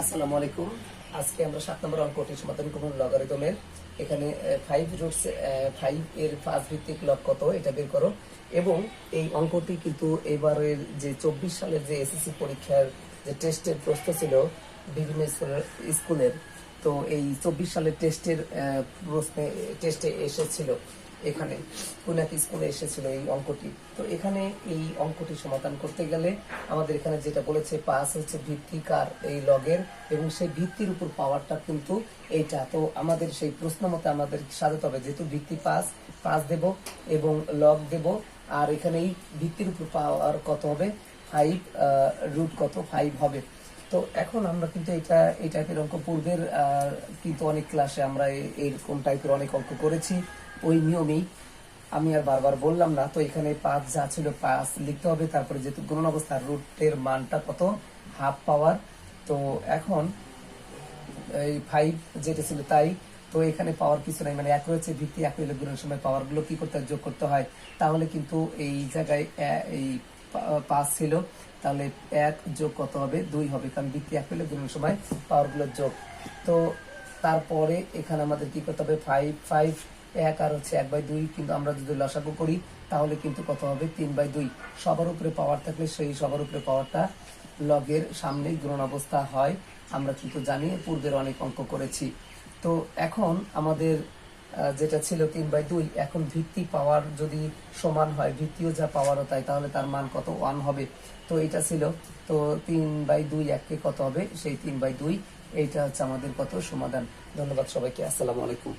আসসালামু আলাইকুম। আজকে আমরা সাত নম্বর অঙ্কটি সমাধান করব লগারিদমের এখানে ফাইভ রুটস ফাইভ এর পাঁচ ভিত্তিক লক কত, এটা বের করো। এবং এই অঙ্কটি কিন্তু এবারের যে চব্বিশ সালের যে এসএসসি পরীক্ষার যে টেস্টের প্রশ্ন ছিল বিভিন্ন স্কুলের স্কুলের তো এই চব্বিশ সালের টেস্টের প্রশ্নে, টেস্টে এসেছিল এখানে কোনাকি স্কুলে এসেছিল এই অঙ্কটি। তো এখানে এই অঙ্কটি সমাধান করতে গেলে আমাদের এখানে যেটা বলেছে পাস হচ্ছে ভিত্তিকার এই লগের এবং সেই ভিত্তির উপর পাওয়ারটা কিন্তু এইটা। তো আমাদের সেই প্রশ্ন মতে আমাদের সাজাতে হবে, যেহেতু ভিত্তি পাস পাস দেব এবং লগ দেব, আর এখানে এই ভিত্তির উপর পাওয়ার কত হবে? ফাইভ রুট কত? ফাইভ হবে। তো এখন আমরা কিন্তু এটা, এই টাইপের অঙ্ক পূর্বের কিন্তু অনেক ক্লাসে আমরা এ- এরকম টাইপের অনেক অঙ্ক করেছি। ওই নিয়মেই আমি আর বারবার বললাম না, তো এখানে পাঁচ যা ছিল পাঁচ লিখতে হবে, তারপরে যেহেতু গুণন অবস্থা রুটের মানটা কত? হাফ পাওয়ার তো এখন এই ফাইভ যেটা ছিল তাই। তো এখানে পাওয়ার কিছু নাই মানে এক রয়েছে, ভিত্তি এক হইলে গুণের সময় পাওয়ারগুলো কি করতে? যোগ করতে হয়। তাহলে কিন্তু এই জায়গায় এই পাঁচ ছিল, তাহলে এক যোগ কত হবে? দুই হবে, কারণ এক হইলে গুণের সময় পাওয়ারগুলো যোগ। তো তারপরে এখানে আমাদের কি করতে হবে? ফাইভ ফাইভ এক আর হচ্ছে এক বাই দুই, কিন্তু আমরা যদি লসাগু করি, তাহলে কিন্তু কত হবে? তিন বাই দুই। সবার উপরে পাওয়ার থাকলে সেই সবার উপরে পাওয়ারটা লগের সামনেই গ্রহণ অবস্থা হয়। আমরা কিন্তু জানি, পূর্বের অনেক অঙ্ক করেছি। তো এখন আমাদের যেটা ছিল তিন বাই দুই, এখন ভিত্তি পাওয়ার যদি সমান হয়, ভিত্তিও যা পাওয়ারও তাই, তাহলে তার মান কত? ওয়ান হবে। তো এটা ছিল। তো তিন বাই দুই এককে কত হবে? সেই তিন বাই দুই, এইটা হচ্ছে আমাদের কত সমাধান। ধন্যবাদ সবাইকে। আসসালামু আলাইকুম।